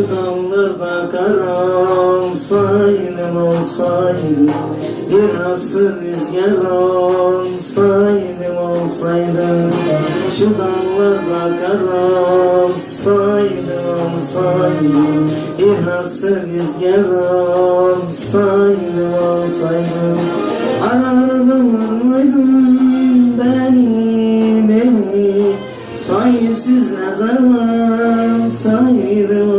Sevdalı bakar olsaydım olsaydım Bir asır rüzgar olsaydım olsaydım Şu dallarda kar olsaydım olsaydım Bir asır rüzgar olsaydım olsaydım Arar bulur muydun beni beni Sahipsiz ne zaman saydım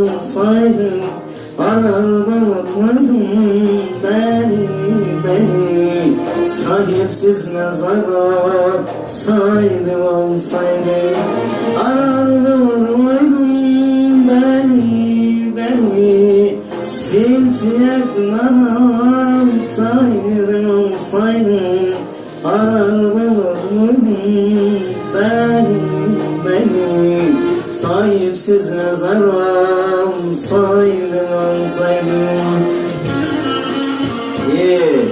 Arar bulur muydum beni beni. Sahipsiz mezara saydım olsaydım bulur muydum beni beni. Simsiyah duman saydım olsaydım Arar Sahipsiz mezara saydım olsaydım Yeah.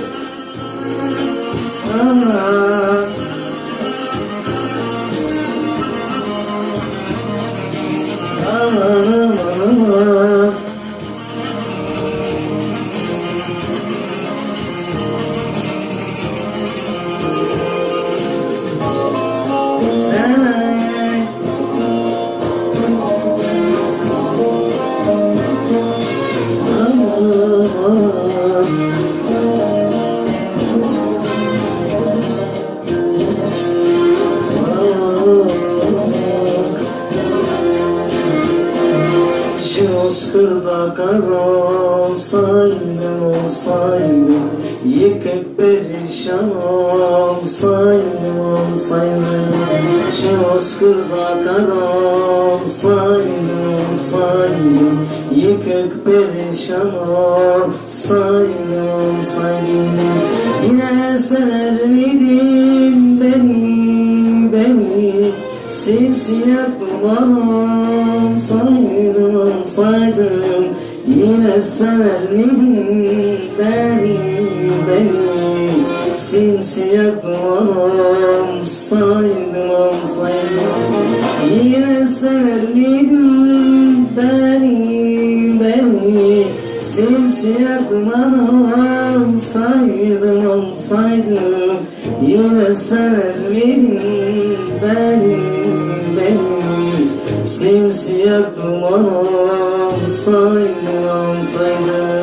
Ah. Ah. Bozkırda kar olsaydım olsaydım Yıkık perişan olsaydım olsaydım Şu Bozkırda kar olsaydım olsaydım Yıkık perişan olsaydım olsaydım Yine sever miydin beni beni? Simsiyah duman olsaydım olsaydım Yine sever miydin beni beni? Simsiyah duman olsaydım olsaydım Yine sever miydin beni beni? Simsiyah duman olsaydım olsaydım Yine sever miydin beni Simsiyah duman olsaydım olsaydım